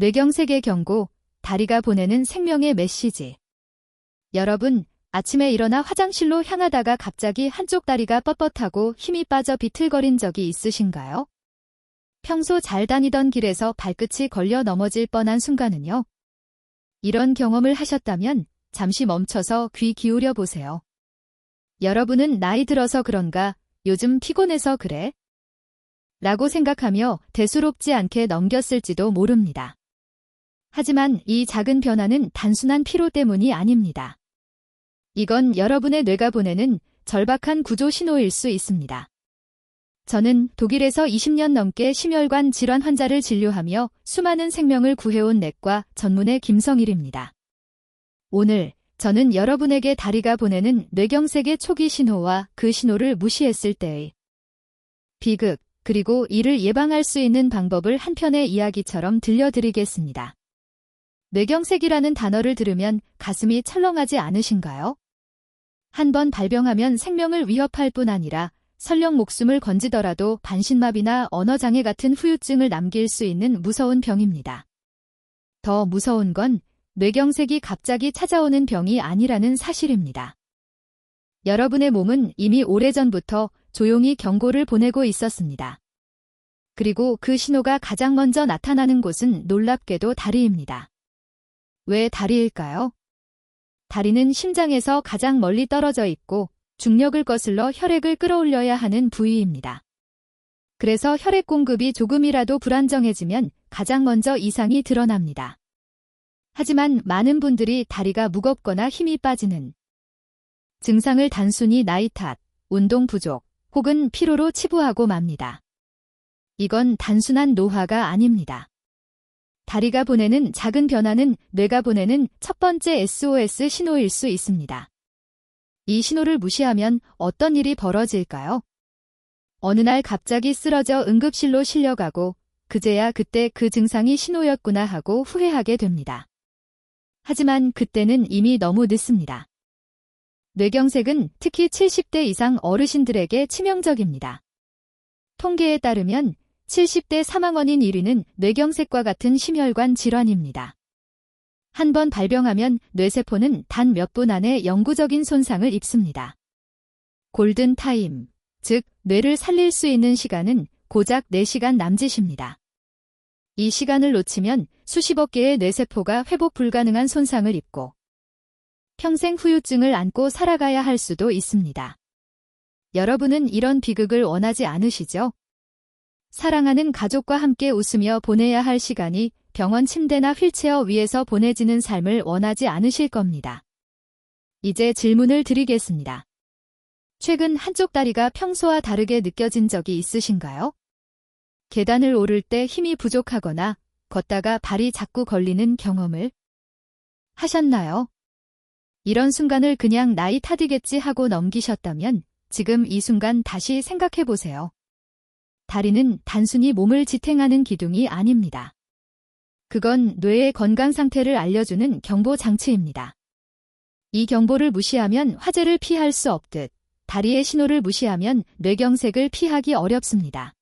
뇌경색의 경고, 다리가 보내는 생명의 메시지. 여러분, 아침에 일어나 화장실로 향하다가 갑자기 한쪽 다리가 뻣뻣하고 힘이 빠져 비틀거린 적이 있으신가요? 평소 잘 다니던 길에서 발끝이 걸려 넘어질 뻔한 순간은요. 이런 경험을 하셨다면 잠시 멈춰서 귀 기울여 보세요. 여러분은 나이 들어서 그런가, 요즘 피곤해서 그래? 라고 생각하며 대수롭지 않게 넘겼을지도 모릅니다. 하지만 이 작은 변화는 단순한 피로 때문이 아닙니다. 이건 여러분의 뇌가 보내는 절박한 구조 신호일 수 있습니다. 저는 독일에서 20년 넘게 심혈관 질환 환자를 진료하며 수많은 생명을 구해온 내과 전문의 김성일입니다. 오늘 저는 여러분에게 다리가 보내는 뇌경색의 초기 신호와 그 신호를 무시했을 때의 비극, 그리고 이를 예방할 수 있는 방법을 한 편의 이야기처럼 들려드리겠습니다. 뇌경색이라는 단어를 들으면 가슴이 철렁하지 않으신가요? 한 번 발병하면 생명을 위협할 뿐 아니라 설령 목숨을 건지더라도 반신마비나 언어장애 같은 후유증을 남길 수 있는 무서운 병입니다. 더 무서운 건 뇌경색이 갑자기 찾아오는 병이 아니라는 사실입니다. 여러분의 몸은 이미 오래전부터 조용히 경고를 보내고 있었습니다. 그리고 그 신호가 가장 먼저 나타나는 곳은 놀랍게도 다리입니다. 왜 다리일까요? 다리는 심장에서 가장 멀리 떨어져 있고 중력을 거슬러 혈액을 끌어올려야 하는 부위입니다. 그래서 혈액 공급이 조금이라도 불안정해지면 가장 먼저 이상이 드러납니다. 하지만 많은 분들이 다리가 무겁거나 힘이 빠지는 증상을 단순히 나이 탓, 운동 부족, 혹은 피로로 치부하고 맙니다. 이건 단순한 노화가 아닙니다. 다리가 보내는 작은 변화는 뇌가 보내는 첫 번째 SOS 신호일 수 있습니다. 이 신호를 무시하면 어떤 일이 벌어질까요? 어느 날 갑자기 쓰러져 응급실로 실려가고 그제야 그때 그 증상이 신호였구나 하고 후회하게 됩니다. 하지만 그때는 이미 너무 늦습니다. 뇌경색은 특히 70대 이상 어르신들에게 치명적입니다. 통계에 따르면 70대 사망원인 1위는 뇌경색과 같은 심혈관 질환입니다. 한 번 발병하면 뇌세포는 단 몇 분 안에 영구적인 손상을 입습니다. 골든 타임, 즉 뇌를 살릴 수 있는 시간은 고작 4시간 남짓입니다. 이 시간을 놓치면 수십억 개의 뇌세포가 회복 불가능한 손상을 입고 평생 후유증을 안고 살아가야 할 수도 있습니다. 여러분은 이런 비극을 원하지 않으시죠? 사랑하는 가족과 함께 웃으며 보내야 할 시간이 병원 침대나 휠체어 위에서 보내지는 삶을 원하지 않으실 겁니다. 이제 질문을 드리겠습니다. 최근 한쪽 다리가 평소와 다르게 느껴진 적이 있으신가요? 계단을 오를 때 힘이 부족하거나 걷다가 발이 자꾸 걸리는 경험을 하셨나요? 이런 순간을 그냥 나이 탓이겠지 하고 넘기셨다면 지금 이 순간 다시 생각해 보세요. 다리는 단순히 몸을 지탱하는 기둥이 아닙니다. 그건 뇌의 건강 상태를 알려주는 경보 장치입니다. 이 경보를 무시하면 화재를 피할 수 없듯 다리의 신호를 무시하면 뇌경색을 피하기 어렵습니다.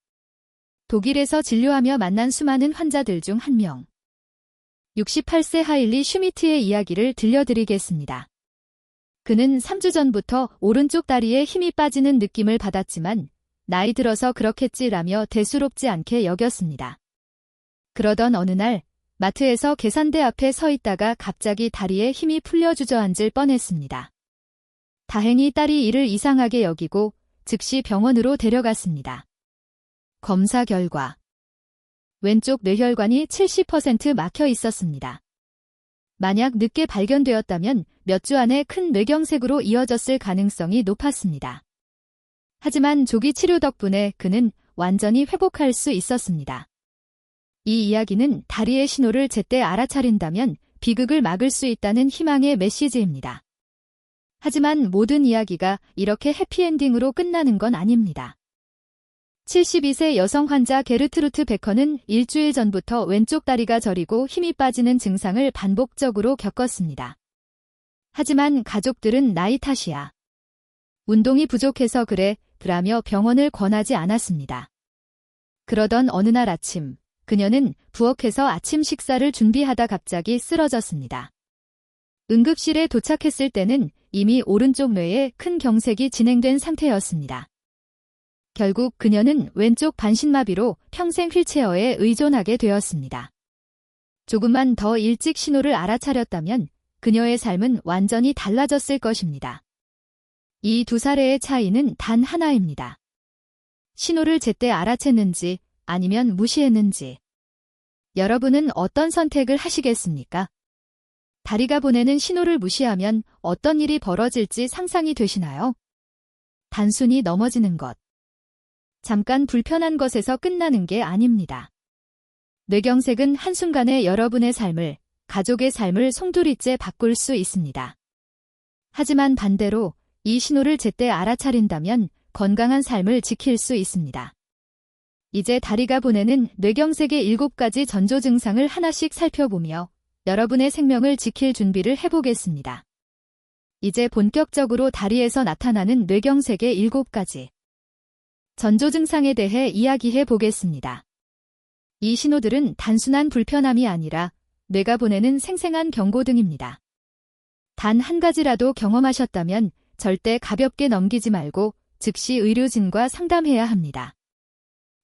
독일에서 진료하며 만난 수많은 환자들 중 한 명. 68세 하일리 슈미트의 이야기를 들려드리겠습니다. 그는 3주 전부터 오른쪽 다리에 힘이 빠지는 느낌을 받았지만 나이 들어서 그렇겠지라며 대수롭지 않게 여겼습니다. 그러던 어느 날 마트에서 계산대 앞에 서 있다가 갑자기 다리에 힘이 풀려 주저앉을 뻔했습니다. 다행히 딸이 이를 이상하게 여기고 즉시 병원으로 데려갔습니다. 검사 결과 왼쪽 뇌혈관이 70% 막혀 있었습니다. 만약 늦게 발견되었다면 몇 주 안에 큰 뇌경색으로 이어졌을 가능성이 높았습니다. 하지만 조기 치료 덕분에 그는 완전히 회복할 수 있었습니다. 이 이야기는 다리의 신호를 제때 알아차린다면 비극을 막을 수 있다는 희망의 메시지입니다. 하지만 모든 이야기가 이렇게 해피엔딩으로 끝나는 건 아닙니다. 72세 여성 환자 게르트루트 베커는 일주일 전부터 왼쪽 다리가 저리고 힘이 빠지는 증상을 반복적으로 겪었습니다. 하지만 가족들은 나이 탓이야. 운동이 부족해서 그래, 그라며 병원을 권하지 않았습니다. 그러던 어느 날 아침, 그녀는 부엌에서 아침 식사를 준비하다 갑자기 쓰러졌습니다. 응급실에 도착했을 때는 이미 오른쪽 뇌에 큰 경색이 진행된 상태였습니다. 결국 그녀는 왼쪽 반신마비로 평생 휠체어에 의존하게 되었습니다. 조금만 더 일찍 신호를 알아차렸다면 그녀의 삶은 완전히 달라졌을 것입니다. 이 두 사례의 차이는 단 하나입니다. 신호를 제때 알아챘는지 아니면 무시했는지. 여러분은 어떤 선택을 하시겠습니까? 다리가 보내는 신호를 무시하면 어떤 일이 벌어질지 상상이 되시나요? 단순히 넘어지는 것. 잠깐 불편한 것에서 끝나는 게 아닙니다. 뇌경색은 한순간에 여러분의 삶을, 가족의 삶을 송두리째 바꿀 수 있습니다. 하지만 반대로 이 신호를 제때 알아차린다면 건강한 삶을 지킬 수 있습니다. 이제 다리가 보내는 뇌경색의 일곱 가지 전조 증상을 하나씩 살펴보며 여러분의 생명을 지킬 준비를 해보겠습니다. 이제 본격적으로 다리에서 나타나는 뇌경색의 일곱 가지 전조 증상에 대해 이야기해 보겠습니다. 이 신호들은 단순한 불편함이 아니라 뇌가 보내는 생생한 경고등입니다. 단 한 가지라도 경험하셨다면 절대 가볍게 넘기지 말고 즉시 의료진과 상담해야 합니다.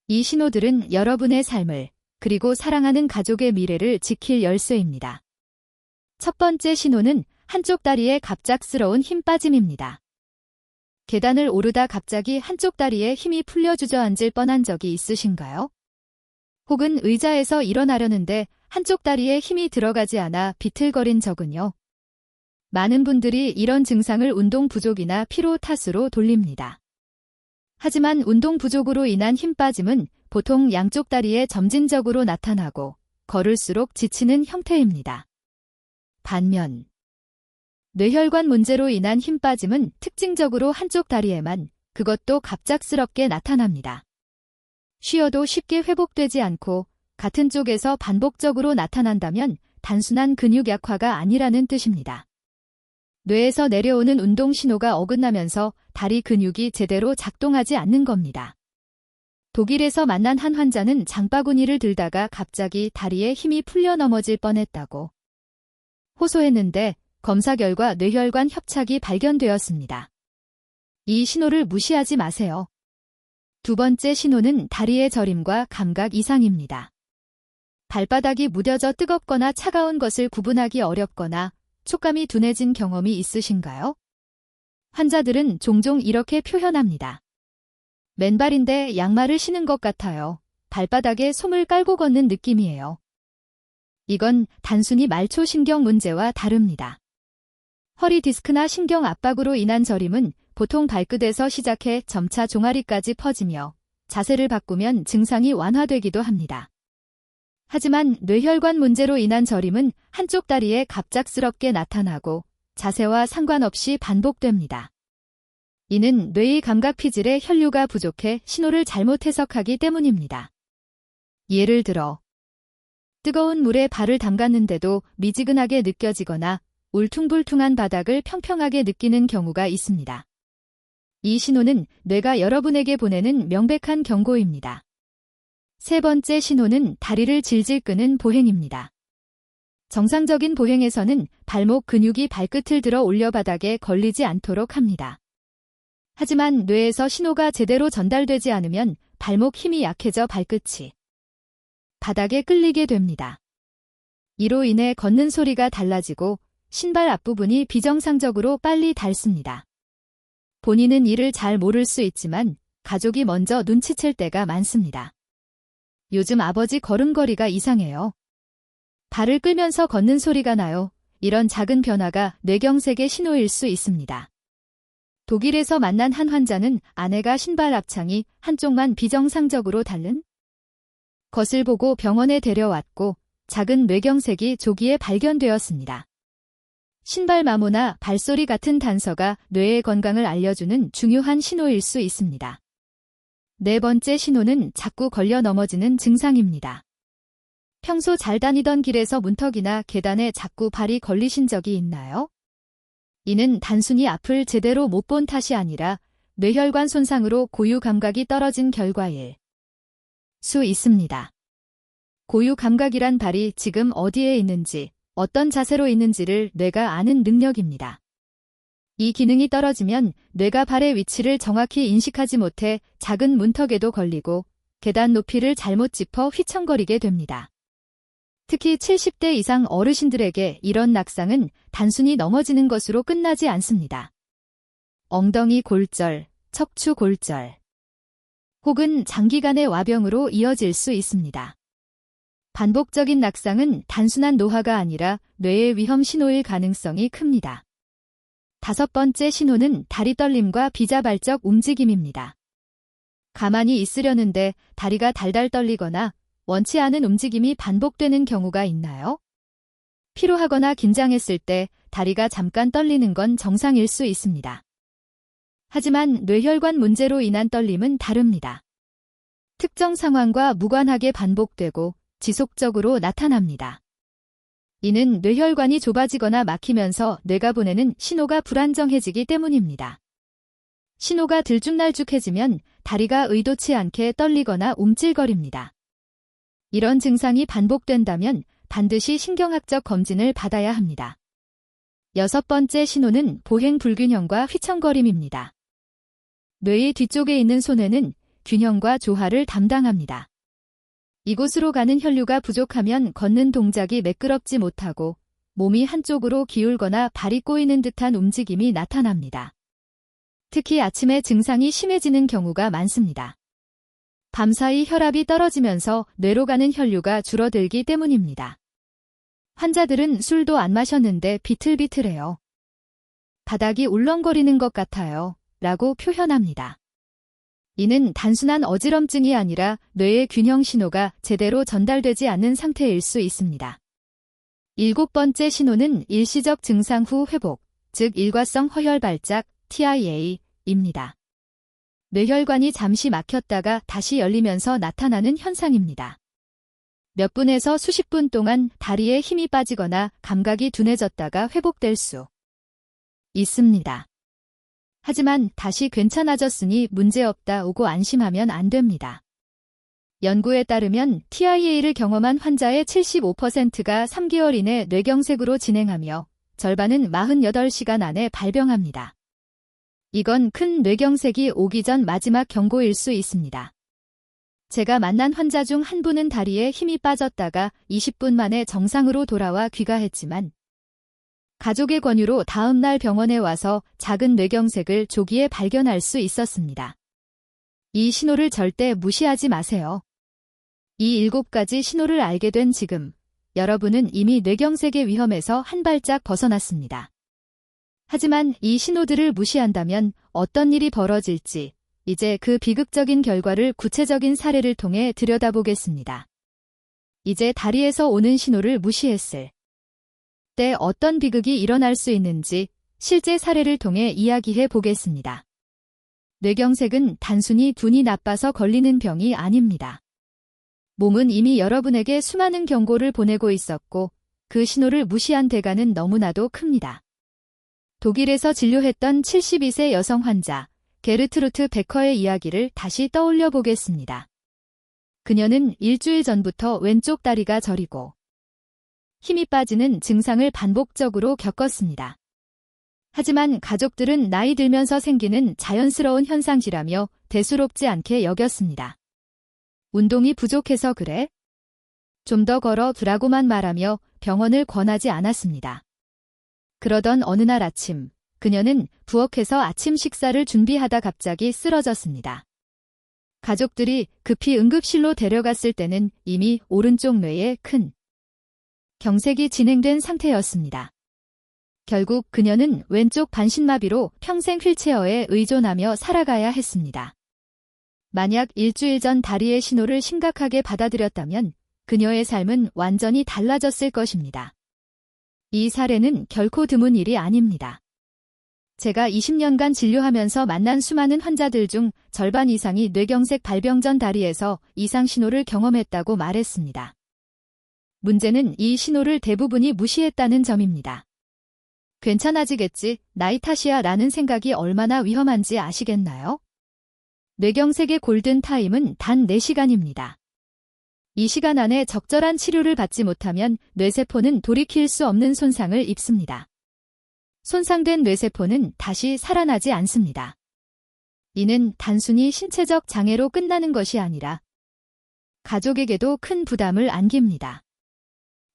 이 신호들은 여러분의 삶을 그리고 사랑하는 가족의 미래를 지킬 열쇠입니다. 첫 번째 신호는 한쪽 다리에 갑작스러운 힘 빠짐입니다. 계단을 오르다 갑자기 한쪽 다리에 힘이 풀려 주저앉을 뻔한 적이 있으신가요? 혹은 의자에서 일어나려는데 한쪽 다리에 힘이 들어가지 않아 비틀거린 적은요? 많은 분들이 이런 증상을 운동 부족이나 피로 탓으로 돌립니다. 하지만 운동 부족으로 인한 힘 빠짐은 보통 양쪽 다리에 점진적으로 나타나고 걸을수록 지치는 형태입니다. 반면 뇌혈관 문제로 인한 힘 빠짐은 특징적으로 한쪽 다리에만 그것도 갑작스럽게 나타납니다. 쉬어도 쉽게 회복되지 않고 같은 쪽에서 반복적으로 나타난다면 단순한 근육 약화가 아니라는 뜻입니다. 뇌에서 내려오는 운동 신호가 어긋나면서 다리 근육이 제대로 작동하지 않는 겁니다. 독일에서 만난 한 환자는 장바구니를 들다가 갑자기 다리에 힘이 풀려 넘어질 뻔했다고 호소했는데 검사 결과 뇌혈관 협착이 발견되었습니다. 이 신호를 무시하지 마세요. 두 번째 신호는 다리의 저림과 감각 이상입니다. 발바닥이 무뎌져 뜨겁거나 차가운 것을 구분하기 어렵거나 촉감이 둔해진 경험이 있으신가요? 환자들은 종종 이렇게 표현합니다. 맨발인데 양말을 신은 것 같아요. 발바닥에 솜을 깔고 걷는 느낌이에요. 이건 단순히 말초 신경 문제와 다릅니다. 허리 디스크나 신경 압박으로 인한 저림은 보통 발끝에서 시작해 점차 종아리까지 퍼지며 자세를 바꾸면 증상이 완화되기도 합니다. 하지만 뇌혈관 문제로 인한 저림은 한쪽 다리에 갑작스럽게 나타나고 자세와 상관없이 반복됩니다. 이는 뇌의 감각 피질에 혈류가 부족해 신호를 잘못 해석하기 때문입니다. 예를 들어 뜨거운 물에 발을 담갔는데도 미지근하게 느껴지거나 울퉁불퉁한 바닥을 평평하게 느끼는 경우가 있습니다. 이 신호는 뇌가 여러분에게 보내는 명백한 경고입니다. 세 번째 신호는 다리를 질질 끄는 보행입니다. 정상적인 보행에서는 발목 근육이 발끝을 들어 올려 바닥에 걸리지 않도록 합니다. 하지만 뇌에서 신호가 제대로 전달되지 않으면 발목 힘이 약해져 발끝이 바닥에 끌리게 됩니다. 이로 인해 걷는 소리가 달라지고 신발 앞부분이 비정상적으로 빨리 닳습니다. 본인은 이를 잘 모를 수 있지만 가족이 먼저 눈치챌 때가 많습니다. 요즘 아버지 걸음걸이가 이상해요. 발을 끌면서 걷는 소리가 나요. 이런 작은 변화가 뇌경색의 신호일 수 있습니다. 독일에서 만난 한 환자는 아내가 신발 앞창이 한쪽만 비정상적으로 닳는 것을 보고 병원에 데려왔고 작은 뇌경색이 조기에 발견되었습니다. 신발 마모나 발소리 같은 단서가 뇌의 건강을 알려주는 중요한 신호일 수 있습니다. 네 번째 신호는 자꾸 걸려 넘어지는 증상입니다. 평소 잘 다니던 길에서 문턱이나 계단에 자꾸 발이 걸리신 적이 있나요? 이는 단순히 앞을 제대로 못 본 탓이 아니라 뇌혈관 손상으로 고유 감각이 떨어진 결과일 수 있습니다. 고유 감각이란 발이 지금 어디에 있는지, 어떤 자세로 있는지를 뇌가 아는 능력입니다. 이 기능이 떨어지면 뇌가 발의 위치를 정확히 인식하지 못해 작은 문턱에도 걸리고 계단 높이를 잘못 짚어 휘청거리게 됩니다. 특히 70대 이상 어르신들에게 이런 낙상은 단순히 넘어지는 것으로 끝나지 않습니다. 엉덩이 골절, 척추 골절, 혹은 장기간의 와병으로 이어질 수 있습니다. 반복적인 낙상은 단순한 노화가 아니라 뇌의 위험 신호일 가능성이 큽니다. 다섯 번째 신호는 다리 떨림과 비자발적 움직임입니다. 가만히 있으려는데 다리가 달달 떨리거나 원치 않은 움직임이 반복되는 경우가 있나요? 피로하거나 긴장했을 때 다리가 잠깐 떨리는 건 정상일 수 있습니다. 하지만 뇌혈관 문제로 인한 떨림은 다릅니다. 특정 상황과 무관하게 반복되고 지속적으로 나타납니다. 이는 뇌혈관이 좁아지거나 막히면서 뇌가 보내는 신호가 불안정해지기 때문입니다. 신호가 들쭉날쭉해지면 다리가 의도치 않게 떨리거나 움찔거립니다. 이런 증상이 반복된다면 반드시 신경학적 검진을 받아야 합니다. 여섯 번째 신호는 보행 불균형과 휘청거림입니다. 뇌의 뒤쪽에 있는 손해는 균형과 조화를 담당합니다. 이곳으로 가는 혈류가 부족하면 걷는 동작이 매끄럽지 못하고 몸이 한쪽으로 기울거나 발이 꼬이는 듯한 움직임이 나타납니다. 특히 아침에 증상이 심해지는 경우가 많습니다. 밤사이 혈압이 떨어지면서 뇌로 가는 혈류가 줄어들기 때문입니다. 환자들은 술도 안 마셨는데 비틀비틀해요. 바닥이 울렁거리는 것 같아요. 라고 표현합니다. 이는 단순한 어지럼증이 아니라 뇌의 균형 신호가 제대로 전달되지 않는 상태일 수 있습니다. 일곱 번째 신호는 일시적 증상 후 회복, 즉 일과성 허혈 발작 TIA입니다. 뇌혈관이 잠시 막혔다가 다시 열리면서 나타나는 현상입니다. 몇 분에서 수십 분 동안 다리에 힘이 빠지거나 감각이 둔해졌다가 회복될 수 있습니다. 하지만 다시 괜찮아졌으니 문제없다 오고 안심하면 안 됩니다. 연구에 따르면 TIA를 경험한 환자의 75%가 3개월 이내 뇌경색으로 진행하며 절반은 48시간 안에 발병합니다. 이건 큰 뇌경색이 오기 전 마지막 경고일 수 있습니다. 제가 만난 환자 중 한 분은 다리에 힘이 빠졌다가 20분 만에 정상으로 돌아와 귀가했지만 가족의 권유로 다음날 병원에 와서 작은 뇌경색을 조기에 발견할 수 있었습니다. 이 신호를 절대 무시하지 마세요. 이 일곱 가지 신호를 알게 된 지금 여러분은 이미 뇌경색의 위험에서 한 발짝 벗어났습니다. 하지만 이 신호들을 무시한다면 어떤 일이 벌어질지 이제 그 비극적인 결과를 구체적인 사례를 통해 들여다보겠습니다. 이제 다리에서 오는 신호를 무시했을 때 어떤 비극이 일어날 수 있는지 실제 사례를 통해 이야기해 보겠습니다. 뇌경색은 단순히 분이 나빠서 걸리는 병이 아닙니다. 몸은 이미 여러분에게 수많은 경고를 보내고 있었고 그 신호를 무시한 대가는 너무나도 큽니다. 독일에서 진료했던 72세 여성 환자 게르트루트 베커의 이야기를 다시 떠올려 보겠습니다. 그녀는 일주일 전부터 왼쪽 다리가 저리고 힘이 빠지는 증상을 반복적으로 겪었습니다. 하지만 가족들은 나이 들면서 생기는 자연스러운 현상이라며 대수롭지 않게 여겼습니다. 운동이 부족해서 그래? 좀 더 걸어 두라고만 말하며 병원을 권하지 않았습니다. 그러던 어느 날 아침, 그녀는 부엌에서 아침 식사를 준비하다 갑자기 쓰러졌습니다. 가족들이 급히 응급실로 데려갔을 때는 이미 오른쪽 뇌에 큰 경색이 진행된 상태였습니다. 결국 그녀는 왼쪽 반신마비로 평생 휠체어에 의존하며 살아가야 했습니다. 만약 일주일 전 다리의 신호를 심각하게 받아들였다면 그녀의 삶은 완전히 달라졌을 것입니다. 이 사례는 결코 드문 일이 아닙니다. 제가 20년간 진료하면서 만난 수많은 환자들 중 절반 이상이 뇌경색 발병 전 다리에서 이상 신호를 경험했다고 말했습니다. 문제는 이 신호를 대부분이 무시했다는 점입니다. 괜찮아지겠지, 나이 탓이야 라는 생각이 얼마나 위험한지 아시겠나요? 뇌경색의 골든 타임은 단 4시간입니다. 이 시간 안에 적절한 치료를 받지 못하면 뇌세포는 돌이킬 수 없는 손상을 입습니다. 손상된 뇌세포는 다시 살아나지 않습니다. 이는 단순히 신체적 장애로 끝나는 것이 아니라 가족에게도 큰 부담을 안깁니다.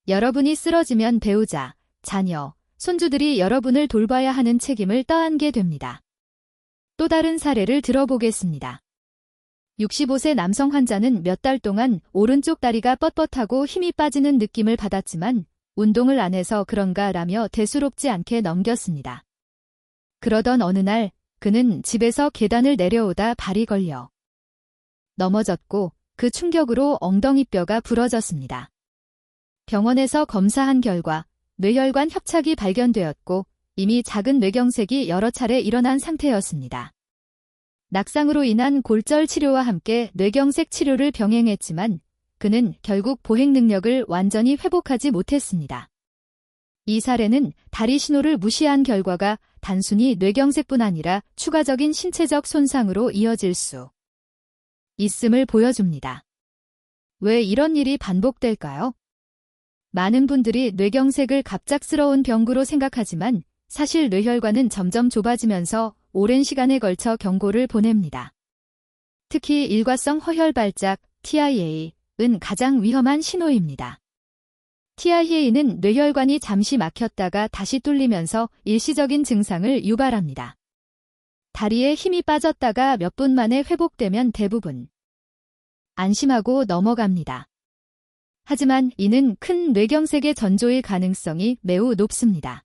여러분이 쓰러지면 배우자, 자녀, 손주들이 여러분을 돌봐야 하는 책임을 떠안게 됩니다. 또 다른 사례를 들어보겠습니다. 65세 남성 환자는 몇 달 동안 오른쪽 다리가 뻣뻣하고 힘이 빠지는 느낌을 받았지만 운동을 안 해서 그런가 라며 대수롭지 않게 넘겼습니다. 그러던 어느 날 그는 집에서 계단을 내려오다 발이 걸려 넘어졌고 그 충격으로 엉덩이뼈가 부러졌습니다. 병원에서 검사한 결과 뇌혈관 협착이 발견되었고 이미 작은 뇌경색이 여러 차례 일어난 상태였습니다. 낙상으로 인한 골절 치료와 함께 뇌경색 치료를 병행했지만 그는 결국 보행 능력을 완전히 회복하지 못했습니다. 이 사례는 다리 신호를 무시한 결과가 단순히 뇌경색뿐 아니라 추가적인 신체적 손상으로 이어질 수 있음을 보여줍니다. 왜 이런 일이 반복될까요? 많은 분들이 뇌경색을 갑작스러운 병구로 생각하지만 사실 뇌혈관은 점점 좁아지면서 오랜 시간에 걸쳐 경고를 보냅니다. 특히 일과성 허혈 발작 TIA은 가장 위험한 신호입니다. TIA는 뇌혈관이 잠시 막혔다가 다시 뚫리면서 일시적인 증상을 유발합니다. 다리에 힘이 빠졌다가 몇 분 만에 회복되면 대부분 안심하고 넘어갑니다. 하지만 이는 큰 뇌경색의 전조일 가능성이 매우 높습니다.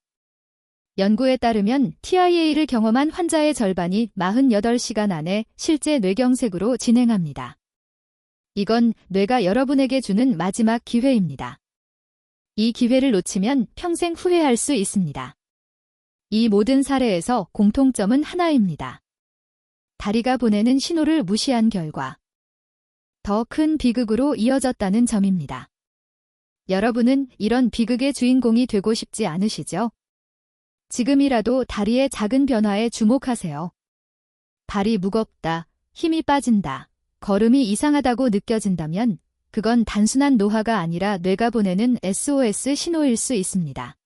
연구에 따르면 TIA를 경험한 환자의 절반이 48시간 안에 실제 뇌경색으로 진행합니다. 이건 뇌가 여러분에게 주는 마지막 기회입니다. 이 기회를 놓치면 평생 후회할 수 있습니다. 이 모든 사례에서 공통점은 하나입니다. 다리가 보내는 신호를 무시한 결과 더 큰 비극으로 이어졌다는 점입니다. 여러분은 이런 비극의 주인공이 되고 싶지 않으시죠? 지금이라도 다리의 작은 변화에 주목하세요. 발이 무겁다, 힘이 빠진다, 걸음이 이상하다고 느껴진다면 그건 단순한 노화가 아니라 뇌가 보내는 SOS 신호일 수 있습니다.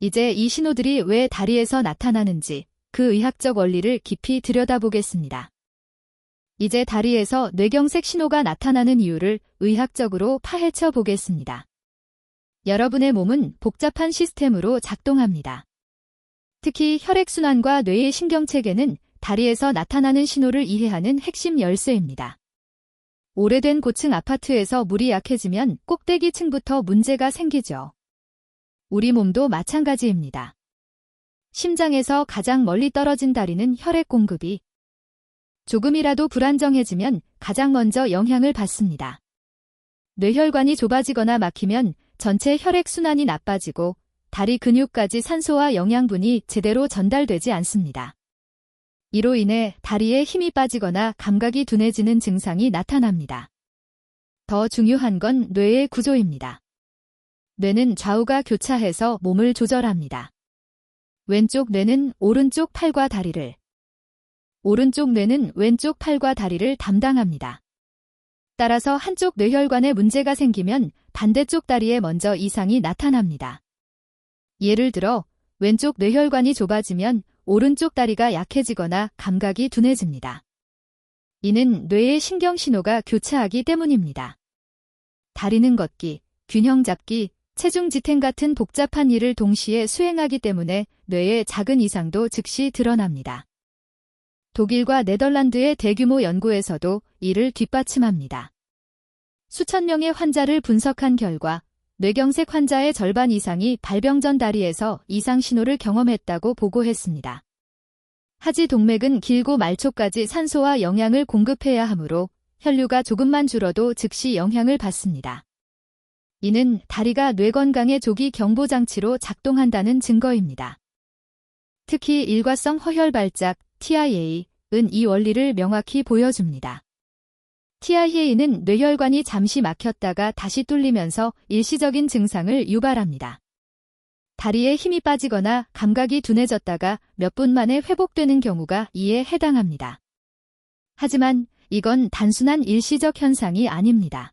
이제 이 신호들이 왜 다리에서 나타나는지 그 의학적 원리를 깊이 들여다보겠습니다. 이제 다리에서 뇌경색 신호가 나타나는 이유를 의학적으로 파헤쳐 보겠습니다. 여러분의 몸은 복잡한 시스템으로 작동합니다. 특히 혈액순환과 뇌의 신경체계는 다리에서 나타나는 신호를 이해하는 핵심 열쇠입니다. 오래된 고층 아파트에서 물이 약해지면 꼭대기 층부터 문제가 생기죠. 우리 몸도 마찬가지입니다. 심장에서 가장 멀리 떨어진 다리는 혈액 공급이 조금이라도 불안정해지면 가장 먼저 영향을 받습니다. 뇌혈관이 좁아지거나 막히면 전체 혈액 순환이 나빠지고 다리 근육까지 산소와 영양분이 제대로 전달되지 않습니다. 이로 인해 다리에 힘이 빠지거나 감각이 둔해지는 증상이 나타납니다. 더 중요한 건 뇌의 구조입니다. 뇌는 좌우가 교차해서 몸을 조절합니다. 왼쪽 뇌는 오른쪽 팔과 다리를, 오른쪽 뇌는 왼쪽 팔과 다리를 담당합니다. 따라서 한쪽 뇌혈관에 문제가 생기면 반대쪽 다리에 먼저 이상이 나타납니다. 예를 들어 왼쪽 뇌혈관이 좁아지면 오른쪽 다리가 약해지거나 감각이 둔해집니다. 이는 뇌의 신경 신호가 교차하기 때문입니다. 다리는 걷기, 균형 잡기, 체중 지탱 같은 복잡한 일을 동시에 수행하기 때문에 뇌의 작은 이상도 즉시 드러납니다. 독일과 네덜란드의 대규모 연구에서도 이를 뒷받침합니다. 수천 명의 환자를 분석한 결과 뇌경색 환자의 절반 이상이 발병 전 다리에서 이상 신호를 경험했다고 보고했습니다. 하지 동맥은 길고 말초까지 산소와 영양을 공급해야 하므로 혈류가 조금만 줄어도 즉시 영향을 받습니다. 이는 다리가 뇌 건강의 조기 경보 장치로 작동한다는 증거입니다. 특히 일과성 허혈 발작 TIA은 이 원리를 명확히 보여줍니다. TIA는 뇌혈관이 잠시 막혔다가 다시 뚫리면서 일시적인 증상을 유발합니다. 다리에 힘이 빠지거나 감각이 둔해졌다가 몇 분 만에 회복되는 경우가 이에 해당합니다. 하지만 이건 단순한 일시적 현상이 아닙니다.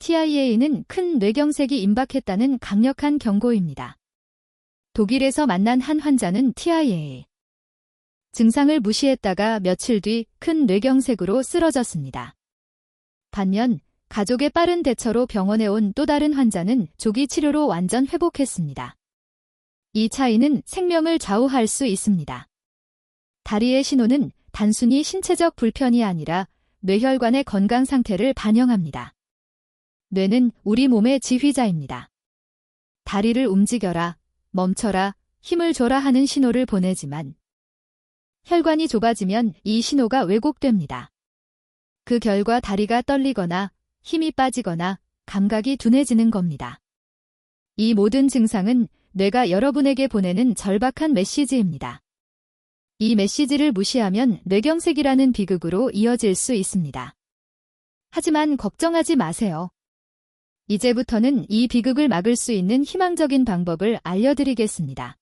TIA는 큰 뇌경색이 임박했다는 강력한 경고입니다. 독일에서 만난 한 환자는 TIA 증상을 무시했다가 며칠 뒤 큰 뇌경색으로 쓰러졌습니다. 반면 가족의 빠른 대처로 병원에 온 또 다른 환자는 조기 치료로 완전 회복했습니다. 이 차이는 생명을 좌우할 수 있습니다. 다리의 신호는 단순히 신체적 불편이 아니라 뇌혈관의 건강 상태를 반영합니다. 뇌는 우리 몸의 지휘자입니다. 다리를 움직여라, 멈춰라, 힘을 줘라 하는 신호를 보내지만 혈관이 좁아지면 이 신호가 왜곡됩니다. 그 결과 다리가 떨리거나 힘이 빠지거나 감각이 둔해지는 겁니다. 이 모든 증상은 뇌가 여러분에게 보내는 절박한 메시지입니다. 이 메시지를 무시하면 뇌경색이라는 비극으로 이어질 수 있습니다. 하지만 걱정하지 마세요. 이제부터는 이 비극을 막을 수 있는 희망적인 방법을 알려드리겠습니다.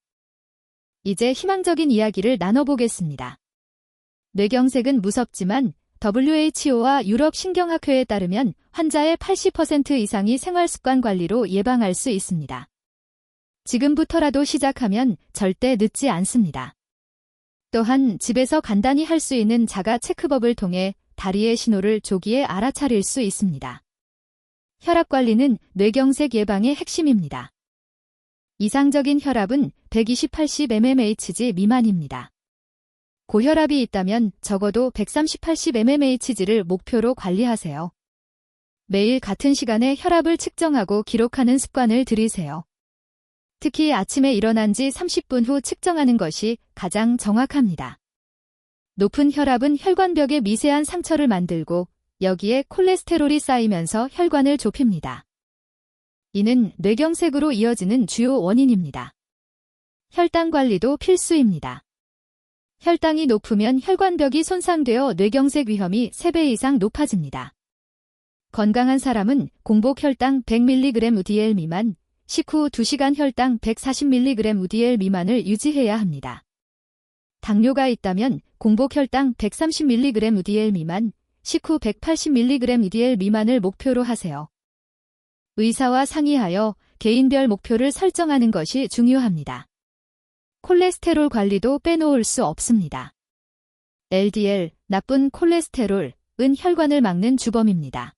이제 희망적인 이야기를 나눠보겠습니다. 뇌경색은 무섭지만 WHO와 유럽 신경학회에 따르면 환자의 80% 이상이 생활습관 관리로 예방할 수 있습니다. 지금부터라도 시작하면 절대 늦지 않습니다. 또한 집에서 간단히 할 수 있는 자가 체크법을 통해 다리의 신호를 조기에 알아차릴 수 있습니다. 혈압 관리는 뇌경색 예방의 핵심입니다. 이상적인 혈압은 120-80mmHg 미만입니다. 고혈압이 있다면 적어도 130-80mmHg를 목표로 관리하세요. 매일 같은 시간에 혈압을 측정하고 기록하는 습관을 들이세요. 특히 아침에 일어난 지 30분 후 측정하는 것이 가장 정확합니다. 높은 혈압은 혈관벽에 미세한 상처를 만들고 여기에 콜레스테롤이 쌓이면서 혈관을 좁힙니다. 이는 뇌경색으로 이어지는 주요 원인입니다. 혈당 관리도 필수입니다. 혈당이 높으면 혈관벽이 손상되어 뇌경색 위험이 3배 이상 높아집니다. 건강한 사람은 공복 혈당 100mg UDL 미만, 식후 2시간 혈당 140mg UDL 미만을 유지해야 합니다. 당뇨가 있다면 공복 혈당 130mg UDL 미만, 식후 180mg UDL 미만을 목표로 하세요. 의사와 상의하여 개인별 목표를 설정하는 것이 중요합니다. 콜레스테롤 관리도 빼놓을 수 없습니다. LDL, 나쁜 콜레스테롤, 은 혈관을 막는 주범입니다.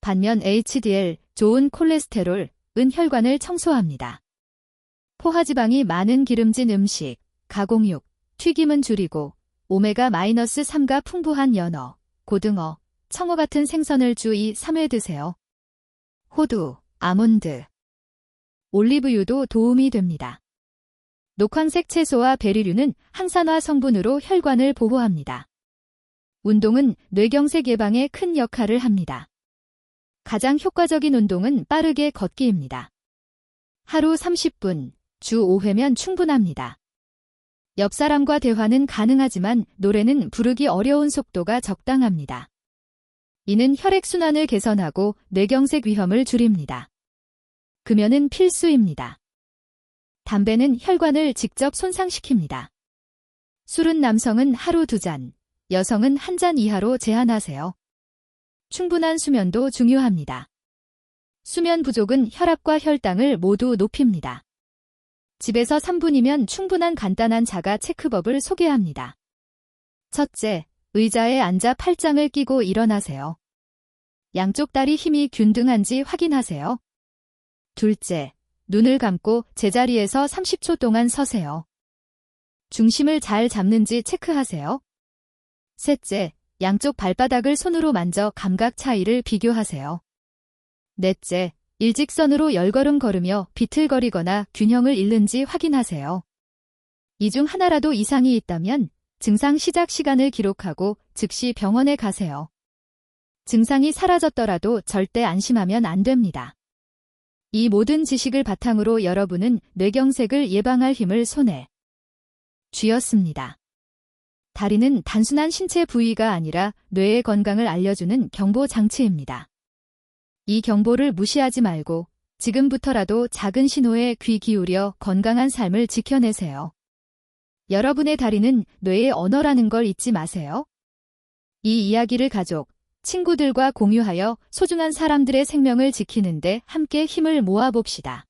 반면 HDL, 좋은 콜레스테롤, 은 혈관을 청소합니다. 포화지방이 많은 기름진 음식, 가공육, 튀김은 줄이고 오메가-3가 풍부한 연어, 고등어, 청어 같은 생선을 주 2, 3회 드세요. 호두, 아몬드, 올리브유도 도움이 됩니다. 녹황색 채소와 베리류는 항산화 성분으로 혈관을 보호합니다. 운동은 뇌경색 예방에 큰 역할을 합니다. 가장 효과적인 운동은 빠르게 걷기입니다. 하루 30분, 주 5회면 충분합니다. 옆 사람과 대화는 가능하지만 노래는 부르기 어려운 속도가 적당합니다. 이는 혈액순환을 개선하고 뇌경색 위험을 줄입니다. 금연은 필수입니다. 담배는 혈관을 직접 손상시킵니다. 술은 남성은 하루 두 잔, 여성은 한 잔 이하로 제한하세요. 충분한 수면도 중요합니다. 수면 부족은 혈압과 혈당을 모두 높입니다. 집에서 3분이면 충분한 간단한 자가 체크법을 소개합니다. 첫째, 의자에 앉아 팔짱을 끼고 일어나세요. 양쪽 다리 힘이 균등한지 확인하세요. 둘째, 눈을 감고 제자리에서 30초 동안 서세요. 중심을 잘 잡는지 체크하세요. 셋째, 양쪽 발바닥을 손으로 만져 감각 차이를 비교하세요. 넷째, 일직선으로 열걸음 걸으며 비틀거리거나 균형을 잃는지 확인하세요. 이 중 하나라도 이상이 있다면 증상 시작 시간을 기록하고 즉시 병원에 가세요. 증상이 사라졌더라도 절대 안심하면 안 됩니다. 이 모든 지식을 바탕으로 여러분은 뇌경색을 예방할 힘을 손에 쥐었습니다. 다리는 단순한 신체 부위가 아니라 뇌의 건강을 알려주는 경보 장치입니다. 이 경보를 무시하지 말고 지금부터라도 작은 신호에 귀 기울여 건강한 삶을 지켜내세요. 여러분의 다리는 뇌의 언어라는 걸 잊지 마세요. 이 이야기를 가족, 친구들과 공유하여 소중한 사람들의 생명을 지키는데 함께 힘을 모아봅시다.